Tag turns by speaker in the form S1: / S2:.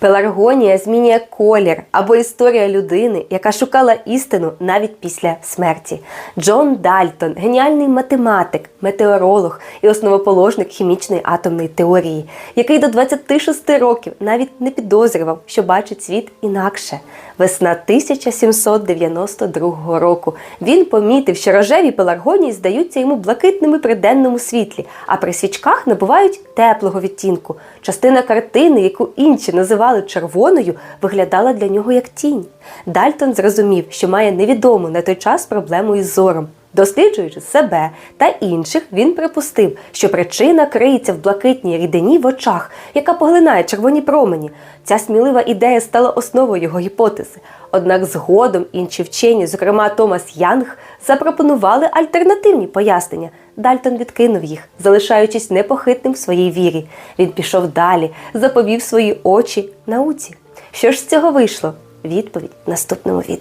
S1: Пеларгонія змінює колір або історія людини, яка шукала істину навіть після смерті. Джон Дальтон геніальний математик, метеоролог і основоположник хімічної атомної теорії, який до 26 років навіть не підозрював, що бачить світ інакше. Весна 1792 року він помітив, що рожеві пеларгонії здаються йому блакитними при денному світлі, а при свічках набувають теплого відтінку. Частина картини, яку інші називали червоною, виглядала для нього як тінь. Дальтон зрозумів, що має невідому на той час проблему із зором. Досліджуючи себе та інших, він припустив, що причина криється в блакитній рідині в очах, яка поглинає червоні промені. Ця смілива ідея стала основою його гіпотези. Однак згодом інші вчені, зокрема Томас Янг, запропонували альтернативні пояснення. Дальтон відкинув їх, залишаючись непохитним в своїй вірі. Він пішов далі, заповів свої очі науці. Що ж з цього вийшло? Відповідь в наступному відео.